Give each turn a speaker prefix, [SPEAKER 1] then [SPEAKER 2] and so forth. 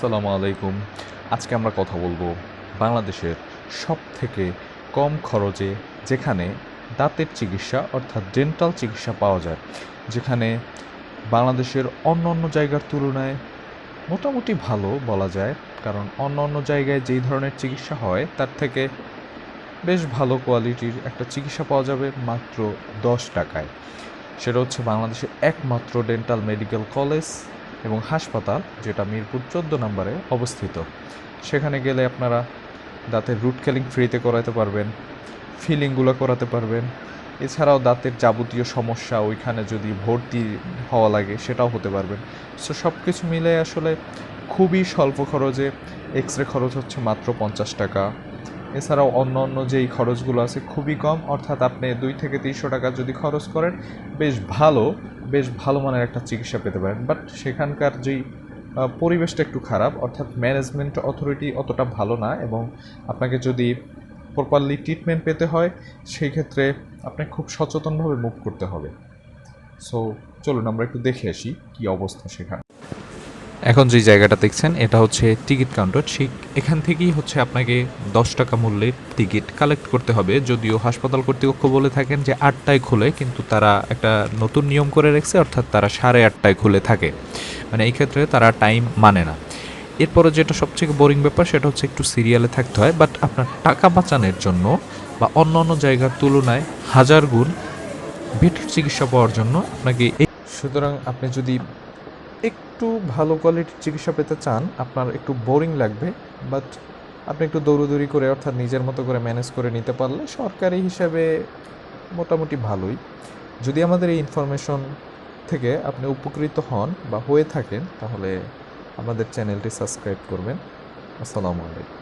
[SPEAKER 1] আসসালামু আলাইকুম। আজকে আমরা কথা বলব বাংলাদেশের সব থেকে কম খরচে যেখানে দাঁতের চিকিৎসা অর্থাৎ ডেন্টাল চিকিৎসা পাওয়া যায়, যেখানে বাংলাদেশের অন্য অন্য জায়গার তুলনায় মোটামুটি ভালো বলা যায়, কারণ অন্য অন্য জায়গায় যেই ধরনের চিকিৎসা হয় তার থেকে বেশ ভালো কোয়ালিটির একটা চিকিৎসা পাওয়া যাবে মাত্র দশ টাকায়। সেটা হচ্ছে বাংলাদেশের একমাত্র ডেন্টাল মেডিকেল কলেজ এবং হাসপাতাল, যেটা মিরপুর চোদ্দ নম্বরে অবস্থিত। সেখানে গেলে আপনারা দাঁতের রুট কেলিং ফ্রিতে করাতে পারবেন, ফিলিংগুলো করাতে পারবেন। এছাড়াও দাঁতের যাবতীয় সমস্যা, ওইখানে যদি ভর্তি হওয়া লাগে সেটাও হতে পারবেন। সো সব কিছু মিলে আসলে খুবই স্বল্প খরচে এক্স রে খরচ হচ্ছে মাত্র পঞ্চাশ টাকা। এছাড়াও অন্য অন্য যেই খরচগুলো আছে খুবই কম, অর্থাৎ আপনি দুই থেকে তিনশো টাকা যদি খরচ করেন, বেশ ভালো। বেশ ভালো মানের একটা চিকিৎসা পেতে পারেন। বাট সেখানকার যেই পরিবেশটা একটু খারাপ, অর্থাৎ ম্যানেজমেন্ট অথরিটি অতটা ভালো না এবং আপনাকে যদি প্রপারলি ট্রিটমেন্ট পেতে হয়, সেই ক্ষেত্রে আপনাকে খুব সচেতনভাবে মুভ করতে হবে। সো, চলুন আমরা একটু দেখে আসি কী অবস্থা সেখানে। এখন যে জায়গাটা দেখছেন, এটা হচ্ছে টিকিট কাউন্টার। ঠিক এখান থেকেই হচ্ছে আপনাকে দশ টাকা মূল্যের টিকিট কালেক্ট করতে হবে। যদিও হাসপাতাল কর্তৃপক্ষ বলে থাকেন যে আটটায় খুলে, কিন্তু তারা একটা নতুন নিয়ম করে রেখেছে, অর্থাৎ তারা সাড়ে আটটায় খুলে থাকে। মানে এই ক্ষেত্রে তারা টাইম মানে না। এরপরে যেটা সবথেকে বোরিং ব্যাপার, সেটা হচ্ছে একটু সিরিয়ালে থাকতে হয়, বাট আপনার টাকা বাঁচানোর জন্য বা অন্য অন্য জায়গার তুলনায় হাজার গুণ বেটার চিকিৎসা পাওয়ার জন্য আপনাকে সুতরাং আপনি যদি একটু ভালো কোয়ালিটির চিকিৎসা পেতে চান, আপনার একটু বোরিং লাগবে বাট আপনি একটু দৌড়দৌড়ি করে অর্থাৎ নিজের মতো করে ম্যানেজ করে নিতে পারলে সরকারি হিসাবে মোটামুটি ভালোই। যদি আমাদের এই ইনফরমেশন থেকে আপনি উপকৃত হন বা হয়ে থাকেন, তাহলে আমাদের চ্যানেলটি সাবস্ক্রাইব করবেন। আসসালামু আলাইকুম।